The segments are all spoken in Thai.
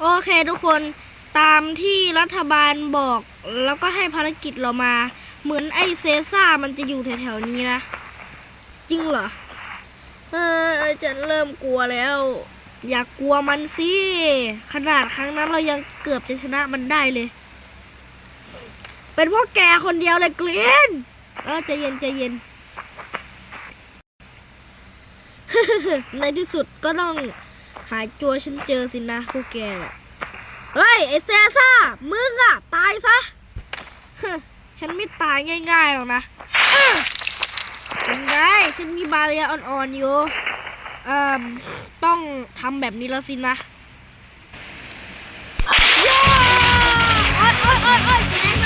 โอเคทุกคนตามที่รัฐบาลบอก แล้วก็ให้ภารกิจเรามา เหมือนไอเซซ่ามันจะอยู่แถวๆนี้นะ จริงเหรอ เออฉันเริ่มกลัวแล้ว อย่ากกลัวมันสิ ขนาดครั้งนั้นเรายังเกือบจะชนะมันได้เลย เป็นพราะแกคนเดียวเลยกลีนเออใจเย็นใจเย็น ในที่สุดก็ต้อง หายจัวฉันเจอสินะพวกแกน่ะเฮ้ย ไอเซซ่า มึงอะตายซะ ฉันไม่ตายง่ายๆหรอกนะอื้อเป็นไงฉันมีบาเรียอ่อนๆอยู่ เอ่อ ต้องทำแบบนี้แล้วสินะโอ๊ยโอ๊ยโอ๊ยโอ๊ยแรง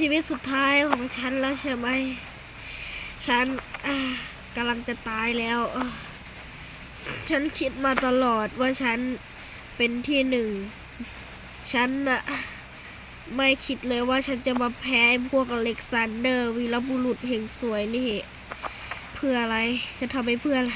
ชีวิตสุดท้ายของฉันแล้วใช่ไหม ฉันกำลังจะตายแล้ว ฉันคิดมาตลอดว่าฉันเป็นที่หนึ่ง ฉันน่ะไม่คิดเลยว่าฉันจะมาแพ้พวกอเล็กซานเดอร์วีรบุรุษแห่งสวยนี่ เพื่ออะไร ฉันทำไปเพื่ออะไร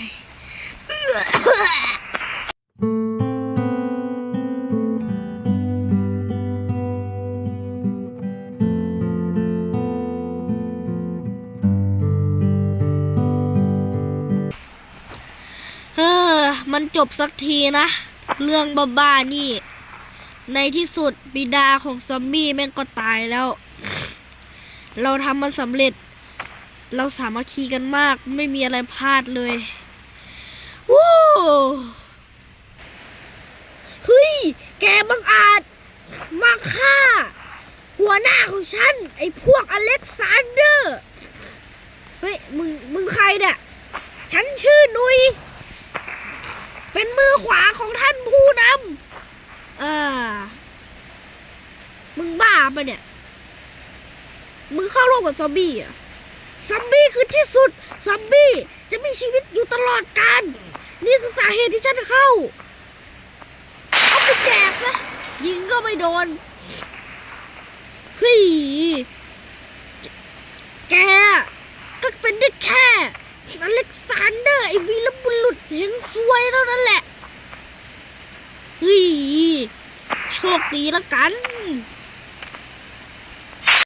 มันจบสักทีนะ เรื่องบ้าๆนี่ ในที่สุดบิดาของซอมบี้แม่งก็ตายแล้ว เราทำมันสำเร็จ เราสามัคคีกันมาก ไม่มีอะไรพลาดเลยวู้เฮ้ย แกบังอาจ มาฆ่า หัวหน้าของฉัน ไอ้พวกอเล็กซานเดอร์ เฮ้ย มึง มึงใครเนี่ย ฉันชื่อนุย เป็นมือขวาของท่านผู้นำเออมึงบ้าปะเนี่ย มึงเข้าร่วมกับซอมบี้อะ ซอมบี้คือที่สุด ซอมบี้จะมีชีวิตอยู่ตลอดกาล นี่คือสาเหตุที่ฉันเข้า เอาไปแดกซะยิงก็ไม่โดนเฮ้ยแก ก็เป็นได้แค่ อเล็กซานเดอร์ไอ้วีรบุรุษยังซวยเท่านั้นแหละเฮ้ยโชคดีละกัน